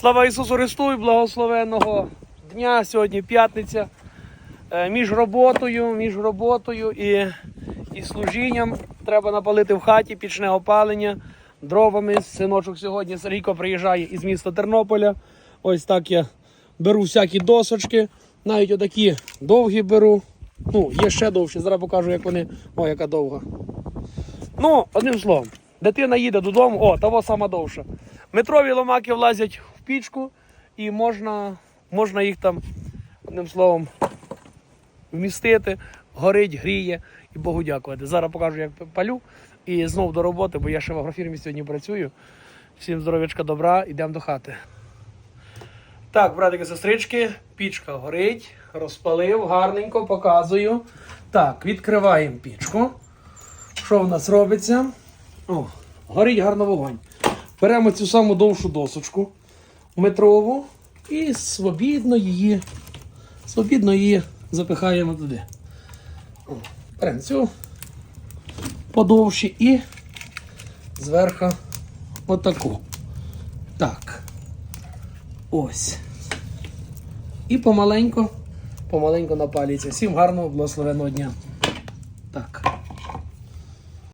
Слава Ісусу Христу і благословенного дня. Сьогодні п'ятниця. Е, Між роботою, між роботою і, і служінням треба напалити в хаті пічне опалення дровами. Синочок сьогодні Сергійко приїжджає із міста Тернополя. Ось так я беру всякі досочки. Навіть отакі довгі беру. Ну, є ще довші. Зараз покажу, як вони. О, яка довга. Ну, одним словом, дитина їде додому, о, того сама довша. Метрові ломаки влазять в пічку і можна, можна їх там, одним словом, вмістити, горить, гріє і Богу дякувати. Зараз покажу, як палю. І знов до роботи, бо я ще в агрофірмі сьогодні працюю. Всім здоров'ячка, добра, йдемо до хати. Так, братики, сестрички, пічка горить, розпалив, гарненько, показую. Так, відкриваємо пічку. Що в нас робиться? О, горить гарно вогонь. Беремо цю саму довшу досочку метрову і свобідно її, свобідно її запихаємо туди. О, беремо цю подовші і зверху отаку. Так. Ось. І помаленько, помаленько напалюється. Всім гарного благословенного дня.